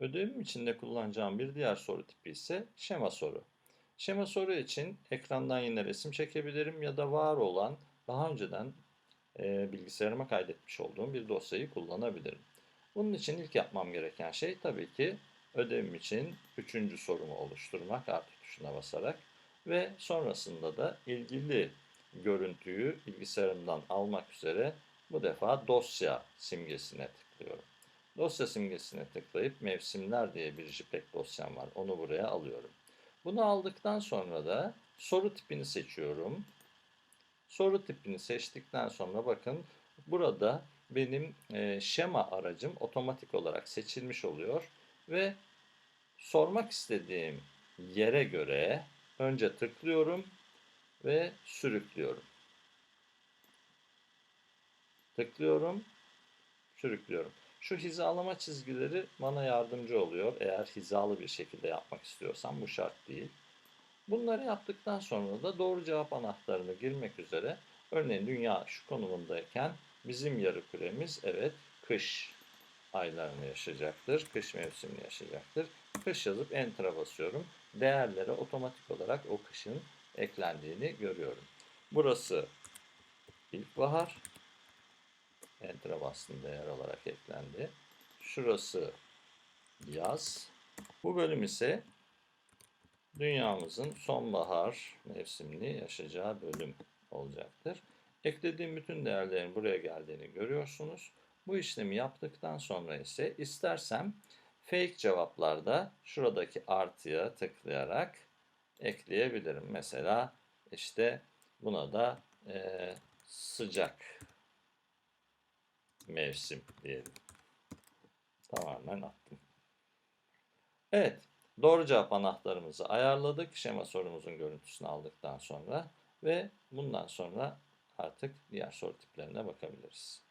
Ödevim içinde kullanacağım bir diğer soru tipi ise şema soru. Şema soru için ekrandan yine resim çekebilirim ya da var olan daha önceden e, bilgisayarıma kaydetmiş olduğum bir dosyayı kullanabilirim. Bunun için ilk yapmam gereken şey tabii ki ödevim için üçüncü sorumu oluşturmak artı tuşuna basarak ve sonrasında da ilgili görüntüyü bilgisayarımdan almak üzere bu defa dosya simgesine tıklıyorum. Dosya simgesine tıklayıp mevsimler diye bir JPEG dosyam var. Onu buraya alıyorum. Bunu aldıktan sonra da soru tipini seçiyorum. Soru tipini seçtikten sonra bakın burada benim e, şema aracım otomatik olarak seçilmiş oluyor ve sormak istediğim yere göre önce tıklıyorum ve sürüklüyorum. Tıklıyorum, sürüklüyorum. Şu hizalama çizgileri bana yardımcı oluyor. Eğer hizalı bir şekilde yapmak istiyorsam bu şart değil. Bunları yaptıktan sonra da doğru cevap anahtarını girmek üzere örneğin dünya şu konumundayken bizim yarı küremiz evet kış aylarını yaşayacaktır. Kış mevsimini yaşayacaktır. Kış yazıp enter'a basıyorum. Değerlere otomatik olarak o kışın eklendiğini görüyorum. Burası ilkbahar. Enter'a bastım değer olarak eklendi. Şurası yaz. Bu bölüm ise dünyamızın sonbahar mevsimini yaşayacağı bölüm olacaktır. Eklediğim bütün değerlerin buraya geldiğini görüyorsunuz. Bu işlemi yaptıktan sonra ise istersem fake cevaplarda şuradaki artıya tıklayarak ekleyebilirim. Mesela işte buna da eee, sıcak mevsim diyelim. Tamamen attım. Evet, doğru cevap anahtarımızı ayarladık. Şema sorumuzun görüntüsünü aldıktan sonra ve bundan sonra artık diğer soru tiplerine bakabiliriz.